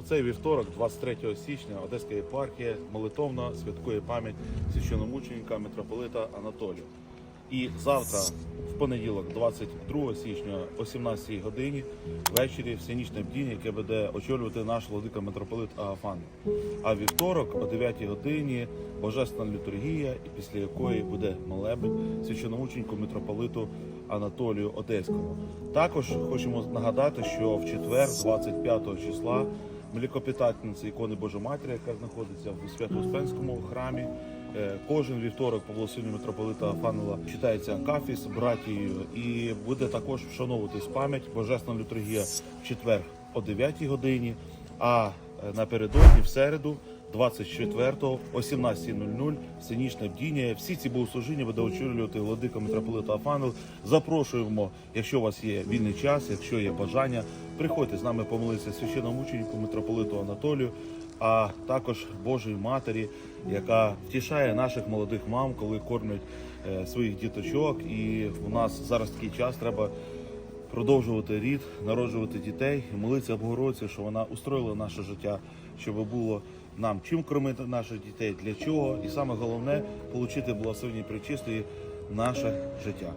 У цей вівторок, 23 січня, Одеська єпархія молитовно святкує пам'ять священомученика митрополита Анатолія. І завтра, в понеділок, 22 січня, о 17 годині, ввечері всенічне бдіння, яке буде очолювати наш владика митрополит Агафан. А вівторок, о 9 годині, божественна літургія, і після якої буде молебень священомученику митрополиту Анатолію Одеському. Також хочемо нагадати, що в четвер, 25 числа, Мелікопітательниця ікони Божої Матері, яка знаходиться в Свято-Успенському храмі. Е, Кожен вівторок по благословенню митрополита Фанела читається Акафіс братією і буде також вшановуватись пам'ять Божественна літургія в четвер о 9 годині. А е, напередодні в середу, 24-го, о 17.00, сценічне бдіння. Всі ці богослужіння буде очолювати владика митрополита Афанов. Запрошуємо, якщо у вас є вільний час, якщо є бажання, приходьте з нами помолитися священному мученику митрополиту Анатолію, а також Божої Матері, яка втішає наших молодих мам, коли кормлять е, своїх діточок. І у нас зараз такий час треба продовжувати рід, народжувати дітей і молитися Богородці, що вона устроїла наше життя, щоб було нам чим кормити наших дітей, для чого, і саме головне отримати благословення причисти наше життя.